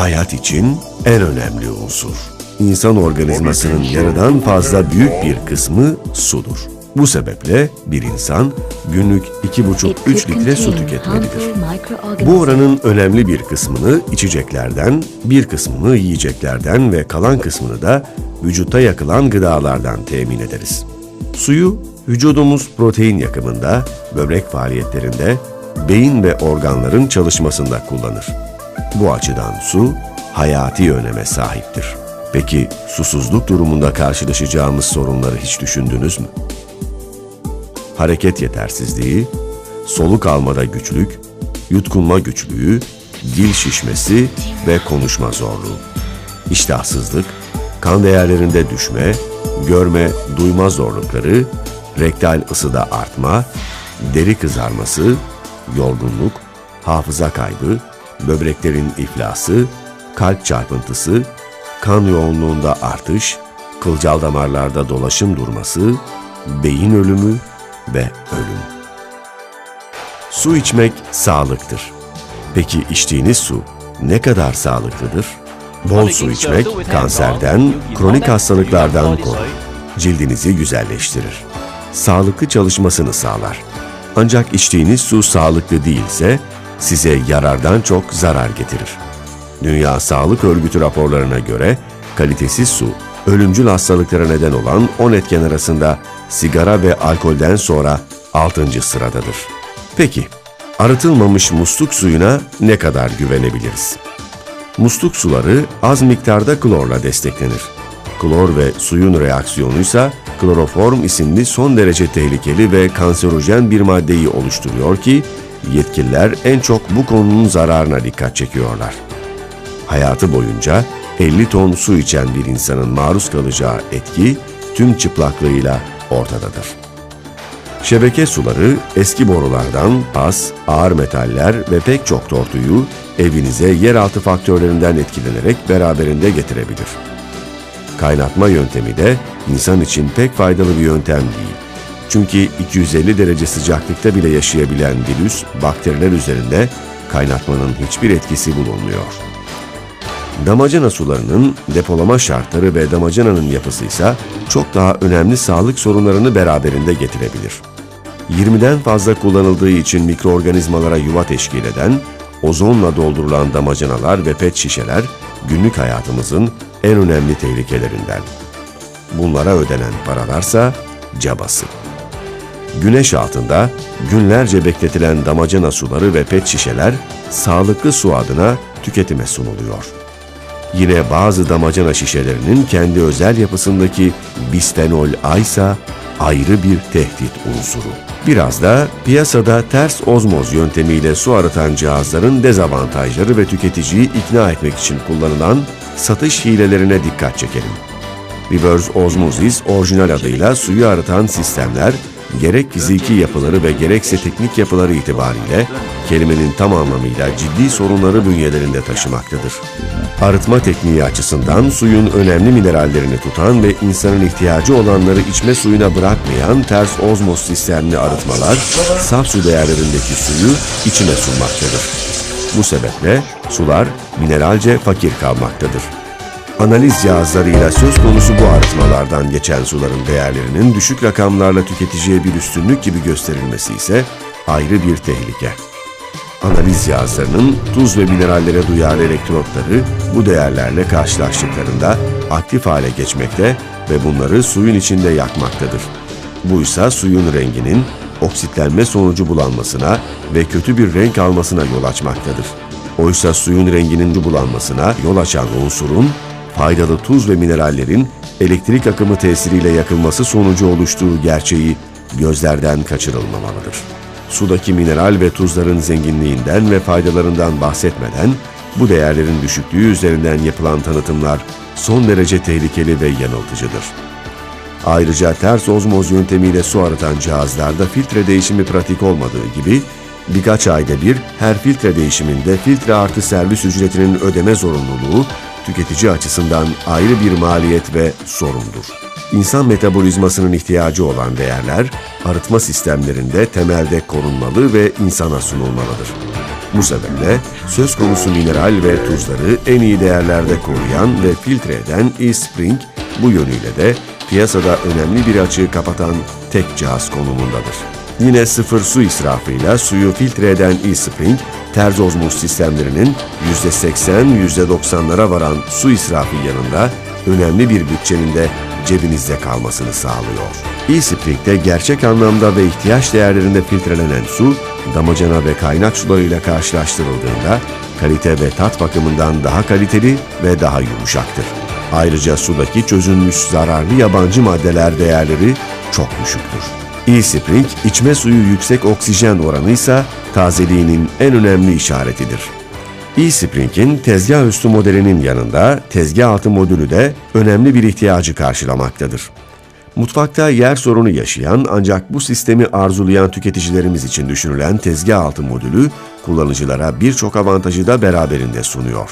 Hayat için en önemli unsur. İnsan organizmasının yarıdan fazla büyük bir kısmı sudur. Bu sebeple bir insan günlük 2,5-3 litre su tüketmelidir. Bu oranın önemli bir kısmını içeceklerden, bir kısmını yiyeceklerden ve kalan kısmını da vücutta yakılan gıdalardan temin ederiz. Suyu vücudumuz protein yakımında, böbrek faaliyetlerinde, beyin ve organların çalışmasında kullanır. Bu açıdan su hayati öneme sahiptir. Peki susuzluk durumunda karşılaşacağımız sorunları hiç düşündünüz mü? Hareket yetersizliği, soluk almada güçlük, yutkunma güçlüğü, dil şişmesi ve konuşma zorluğu. İştahsızlık, kan değerlerinde düşme, görme, duyma zorlukları, rektal ısıda artma, deri kızarması, yorgunluk, hafıza kaybı, böbreklerin iflası, kalp çarpıntısı, kan yoğunluğunda artış, kılcal damarlarda dolaşım durması, beyin ölümü ve ölüm. Su içmek sağlıktır. Peki içtiğiniz su ne kadar sağlıklıdır? Bol su içmek kanserden, kronik hastalıklardan korur. Cildinizi güzelleştirir. Sağlıklı çalışmasını sağlar. Ancak içtiğiniz su sağlıklı değilse size yarardan çok zarar getirir. Dünya Sağlık Örgütü raporlarına göre kalitesiz su, ölümcül hastalıklara neden olan 10 etken arasında sigara ve alkolden sonra 6. sıradadır. Peki, arıtılmamış musluk suyuna ne kadar güvenebiliriz? Musluk suları az miktarda klorla desteklenir. Klor ve suyun reaksiyonuysa kloroform isimli son derece tehlikeli ve kanserojen bir maddeyi oluşturuyor ki yetkililer en çok bu konunun zararına dikkat çekiyorlar. Hayatı boyunca 50 ton su içen bir insanın maruz kalacağı etki tüm çıplaklığıyla ortadadır. Şebeke suları eski borulardan pas, ağır metaller ve pek çok tortuyu evinize yeraltı faktörlerinden etkilenerek beraberinde getirebilir. Kaynatma yöntemi de insan için pek faydalı bir yöntem değil. Çünkü 250 derece sıcaklıkta bile yaşayabilen virüs, bakteriler üzerinde kaynatmanın hiçbir etkisi bulunmuyor. Damacana sularının depolama şartları ve damacananın yapısı ise çok daha önemli sağlık sorunlarını beraberinde getirebilir. 20'den fazla kullanıldığı için mikroorganizmalara yuva teşkil eden, ozonla doldurulan damacanalar ve pet şişeler günlük hayatımızın en önemli tehlikelerinden. Bunlara ödenen paralarsa cabası. Güneş altında günlerce bekletilen damacana suları ve pet şişeler sağlıklı su adına tüketime sunuluyor. Yine bazı damacana şişelerinin kendi özel yapısındaki bisfenol A ise ayrı bir tehdit unsuru. Biraz da piyasada ters ozmoz yöntemiyle su arıtan cihazların dezavantajları ve tüketiciyi ikna etmek için kullanılan satış hilelerine dikkat çekelim. Reverse Osmosis orijinal adıyla suyu arıtan sistemler gerek fiziki yapıları ve gerekse teknik yapıları itibariyle kelimenin tam anlamıyla ciddi sorunları bünyelerinde taşımaktadır. Arıtma tekniği açısından suyun önemli minerallerini tutan ve insanın ihtiyacı olanları içme suyuna bırakmayan ters ozmoz sistemli arıtmalar saf su değerlerindeki suyu içine sunmaktadır. Bu sebeple sular mineralce fakir kalmaktadır. Analiz cihazlarıyla söz konusu bu arıtmalardan geçen suların değerlerinin düşük rakamlarla tüketiciye bir üstünlük gibi gösterilmesi ise ayrı bir tehlike. Analiz cihazlarının tuz ve minerallere duyarlı elektrotları bu değerlerle karşılaştıklarında aktif hale geçmekte ve bunları suyun içinde yakmaktadır. Bu ise suyun renginin oksitlenme sonucu bulanmasına ve kötü bir renk almasına yol açmaktadır. Oysa suyun renginin bulanmasına yol açan unsurun faydalı tuz ve minerallerin elektrik akımı tesiriyle yakılması sonucu oluştuğu gerçeği gözlerden kaçırılmamalıdır. Sudaki mineral ve tuzların zenginliğinden ve faydalarından bahsetmeden bu değerlerin düşüklüğü üzerinden yapılan tanıtımlar son derece tehlikeli ve yanıltıcıdır. Ayrıca ters ozmoz yöntemiyle su arıtan cihazlarda filtre değişimi pratik olmadığı gibi birkaç ayda bir her filtre değişiminde filtre artı servis ücretinin ödeme zorunluluğu tüketici açısından ayrı bir maliyet ve sorundur. İnsan metabolizmasının ihtiyacı olan değerler arıtma sistemlerinde temelde korunmalı ve insana sunulmalıdır. Bu sebeple söz konusu mineral ve tuzları en iyi değerlerde koruyan ve filtre eden eSpring bu yönüyle de piyasada önemli bir açığı kapatan tek cihaz konumundadır. Yine sıfır su israfıyla suyu filtre eden eSpring, terz ozmoz sistemlerinin %80, %90'lara varan su israfı yanında önemli bir bütçenin de cebinizde kalmasını sağlıyor. eSpring'de gerçek anlamda ve ihtiyaç değerlerinde filtrelenen su, damacana ve kaynak sularıyla karşılaştırıldığında kalite ve tat bakımından daha kaliteli ve daha yumuşaktır. Ayrıca sudaki çözülmüş zararlı yabancı maddeler değerleri çok düşüktür. eSpring, içme suyu yüksek oksijen oranı ise tazeliğinin en önemli işaretidir. eSpring'in tezgah üstü modelinin yanında tezgah altı modülü de önemli bir ihtiyacı karşılamaktadır. Mutfakta yer sorunu yaşayan ancak bu sistemi arzulayan tüketicilerimiz için düşünülen tezgah altı modülü kullanıcılara birçok avantajı da beraberinde sunuyor.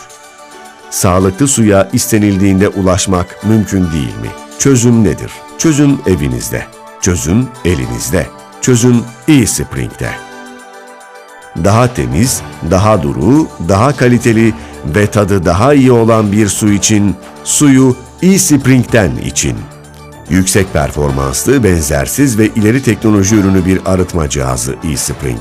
Sağlıklı suya istenildiğinde ulaşmak mümkün değil mi? Çözüm nedir? Çözüm evinizde. Çözüm elinizde. Çözüm eSpring'de. Daha temiz, daha duru, daha kaliteli ve tadı daha iyi olan bir su için suyu eSpring'den için. Yüksek performanslı, benzersiz ve ileri teknoloji ürünü bir arıtma cihazı eSpring.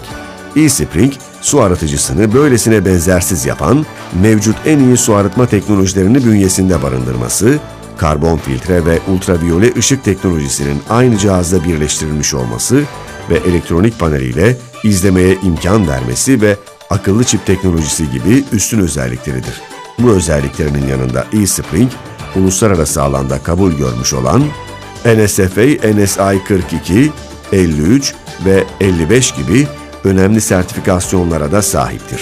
su arıtıcısını böylesine benzersiz yapan, mevcut en iyi su arıtma teknolojilerini bünyesinde barındırması, karbon filtre ve ultraviyole ışık teknolojisinin aynı cihazda birleştirilmiş olması ve elektronik paneliyle izlemeye imkan vermesi ve akıllı çip teknolojisi gibi üstün özellikleridir. Bu özelliklerinin yanında eSpring, uluslararası alanda kabul görmüş olan NSFA, NSI 42, 53 ve 55 gibi önemli sertifikasyonlara da sahiptir.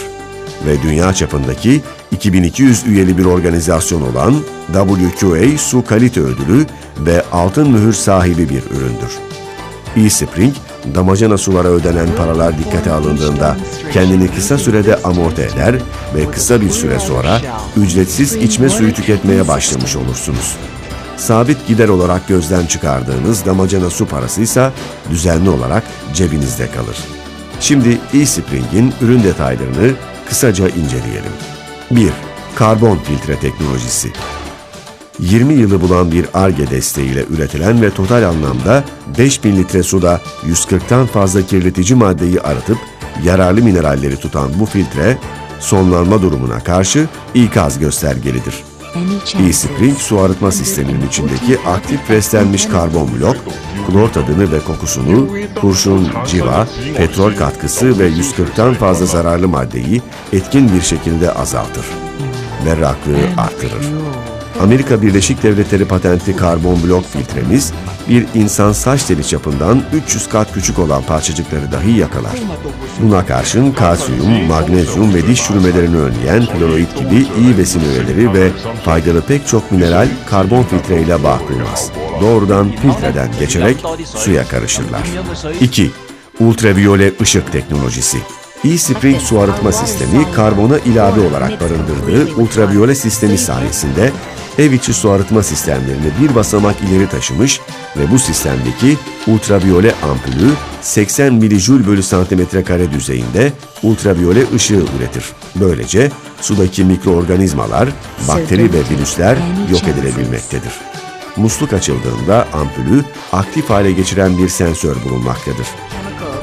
Ve dünya çapındaki 2200 üyeli bir organizasyon olan WQA Su Kalite Ödülü ve Altın Mühür sahibi bir üründür. eSpring, damacana sulara ödenen paralar dikkate alındığında kendini kısa sürede amorti eder ve kısa bir süre sonra ücretsiz içme suyu tüketmeye başlamış olursunuz. Sabit gider olarak gözden çıkardığınız damacana su parası ise düzenli olarak cebinizde kalır. Şimdi eSpring'in ürün detaylarını kısaca inceleyelim. 1. Karbon filtre teknolojisi 20 yılı bulan bir ARGE desteğiyle üretilen ve total anlamda 5000 litre suda 140'tan fazla kirletici maddeyi arıtıp yararlı mineralleri tutan bu filtre, sonlanma durumuna karşı ikaz göstergelidir. eSpring su arıtma sisteminin içindeki aktif preslenmiş karbon blok, klor tadını ve kokusunu, kurşun, civa, petrol katkısı ve 140'tan fazla zararlı maddeyi etkin bir şekilde azaltır. Berraklığı artırır. Amerika Birleşik Devletleri patentli karbon blok filtremiz, bir insan saç teli çapından 300 kat küçük olan parçacıkları dahi yakalar. Buna karşın kalsiyum, magnezyum ve diş çürümelerini önleyen floroid gibi iyi besin öğeleri ve faydalı pek çok mineral karbon filtreyle bağ kurmaz. Doğrudan filtreden geçerek suya karışırlar. 2. Ultraviyole ışık teknolojisi eSpring su arıtma sistemi karbona ilave olarak barındırdığı ultraviyole sistemi sayesinde ev içi su arıtma sistemlerini bir basamak ileri taşımış ve bu sistemdeki ultraviyole ampulü 80 milijül bölü santimetre kare düzeyinde ultraviyole ışığı üretir. Böylece sudaki mikroorganizmalar, bakteri ve virüsler yok edilebilmektedir. Musluk açıldığında ampulü aktif hale geçiren bir sensör bulunmaktadır.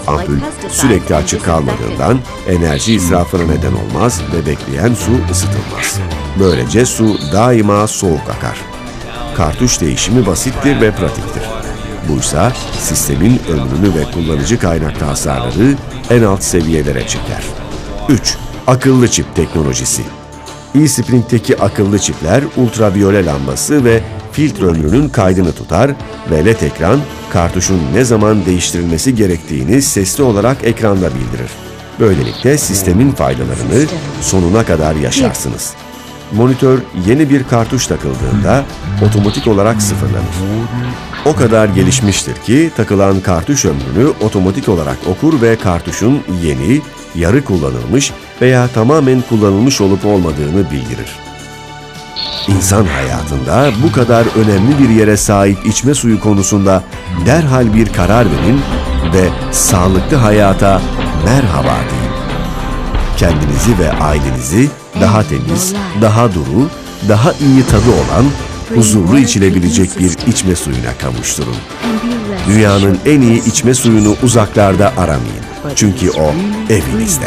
Ampul sürekli açık kalmadığından enerji israfına neden olmaz ve bekleyen su ısıtılmaz. Böylece su daima soğuk akar. Kartuş değişimi basittir ve pratiktir. Buysa sistemin ömrünü ve kullanıcı kaynaklı hasarları en alt seviyelere çeker. 3. Akıllı çip teknolojisi eSprint'teki akıllı çipler ultraviyole lambası ve filtre ömrünün kaydını tutar ve LED ekran kartuşun ne zaman değiştirilmesi gerektiğini sesli olarak ekranda bildirir. Böylelikle sistemin faydalarını sonuna kadar yaşarsınız. Monitör yeni bir kartuş takıldığında otomatik olarak sıfırlanır. O kadar gelişmiştir ki takılan kartuş ömrünü otomatik olarak okur ve kartuşun yeni, yarı kullanılmış veya tamamen kullanılmış olup olmadığını bildirir. İnsan hayatında bu kadar önemli bir yere sahip içme suyu konusunda derhal bir karar verin ve sağlıklı hayata merhaba deyin. kendinizi ve ailenizi daha temiz, daha duru, daha iyi tadı olan, huzurlu içilebilecek bir içme suyuna kavuşturun. Dünyanın en iyi içme suyunu uzaklarda aramayın. Çünkü o evinizde.